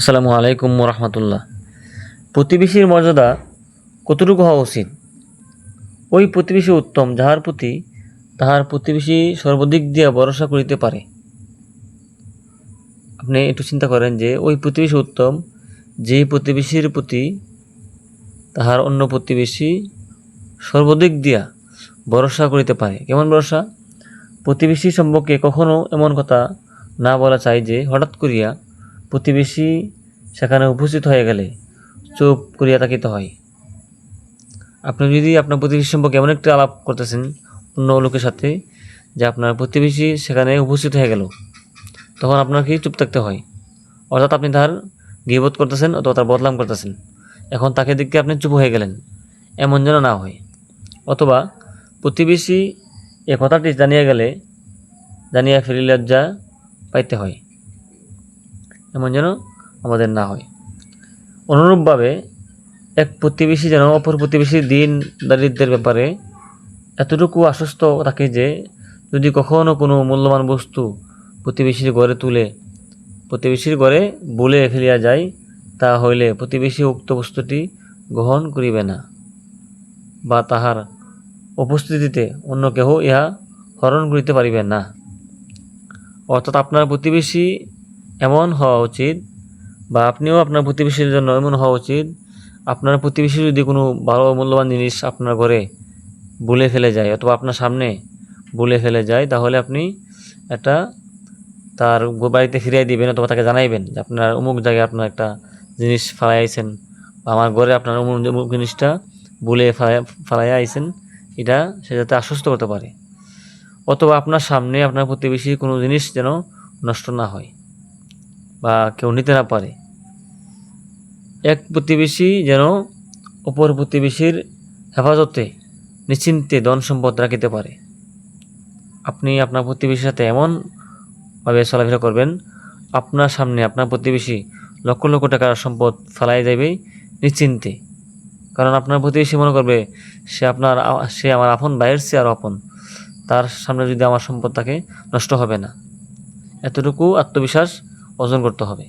আসসালামু আলাইকুম রহমতুল্লাহ প্রতিবেশীর মর্যাদা কতটুকু হওয়া উচিত? ওই প্রতিবেশী উত্তম, যাহার প্রতি তাহার প্রতিবেশী সর্বদিক দিয়া ভরসা করিতে পারে। আপনি একটু চিন্তা করেন যে, ওই প্রতিবেশী উত্তম যে প্রতিবেশীর প্রতি তাহার অন্য প্রতিবেশী সর্বদিক দিয়া ভরসা করিতে পারে। কেমন ভরসা? প্রতিবেশী সম্পর্কে কখনো এমন কথা না বলা চাই যে, হঠাৎ করিয়া প্রতিবেশী সেখানে উপস্থিত হয়ে গেলে চুপ করিয়া থাকিতে হয়। আপনি যদি আপনার প্রতিবেশী সম্পর্কে এমন একটা আলাপ করতেছেন অন্য লোকের সাথে যে আপনার প্রতিবেশী সেখানে উপস্থিত হয়ে গেল, তখন আপনাকে চুপ থাকতে হয়। অর্থাৎ আপনি তার গিবোধ করতেছেন অথবা তার বদলাম করতেছেন। এখন তাকে দেখে আপনি চুপ হয়ে গেলেন, এমন যেন না হয়। অথবা প্রতিবেশী এ কথাটি জানিয়ে গেলে জানিয়া ফেরি লজ্জা পাইতে হয়। এমন যেন আমাদের না হয়। অনুরূপভাবে এক প্রতিবেশী যেন অপর প্রতিবেশীর দিন দারিদ্রের ব্যাপারে এতটুকু আশ্বস্ত থাকে যে, যদি কখনও কোনো মূল্যবান বস্তু প্রতিবেশীর ঘরে তুলে, প্রতিবেশীর ঘরে বলে ফেলিয়া যায়, তা হইলে প্রতিবেশী উক্ত বস্তুটি গ্রহণ করিবে না বা তাহার উপস্থিতিতে অন্য কেহ ইহা হরণ করিতে পারিবে না। অর্থাৎ আপনার প্রতিবেশী এমন হওয়া উচিত বা আপনিও আপনার প্রতিবেশীর জন্য এমন হওয়া উচিত, আপনার প্রতিবেশী যদি কোনো ভালো মূল্যবান জিনিস আপনার ঘরে বলে ফেলে যায় অথবা আপনার সামনে বলে ফেলে যায়, তাহলে আপনি একটা তার বাড়িতে ফিরিয়ে দিবেন অথবা তাকে জানাইবেন যে আপনার অমুক জায়গায় আপনার একটা জিনিস ফালাই আইছেন বা আমার ঘরে আপনার অমুক অমুক জিনিসটা বলে ফালাই আইছেন, এটা সে যাতে আশ্বস্ত করতে পারে। অথবা আপনার সামনে আপনার প্রতিবেশী কোনো জিনিস যেন নষ্ট না হয়। বা কেউ নিতে না পারে। এক প্রতিবেশী যেন অপর প্রতিবেশীর হেফাজতে নিশ্চিন্তে ধন সম্পদ রাখিতে পারে। আপনি আপনার প্রতিবেশীর সাথে এমনভাবে চলাফেরা করবেন, আপনার সামনে আপনার প্রতিবেশী লক্ষ লক্ষ টাকার সম্পদ ফেলাই যাবে নিশ্চিন্তে। কারণ আপনার প্রতিবেশী মনে করবে, সে আপনার সে আমার আপন ভাইয়ের চেয়ে আরও আপন। তার সামনে যদি আমার সম্পদ থাকে, নষ্ট হবে না। এতটুকু আত্মবিশ্বাস অর্জন করতে হবে।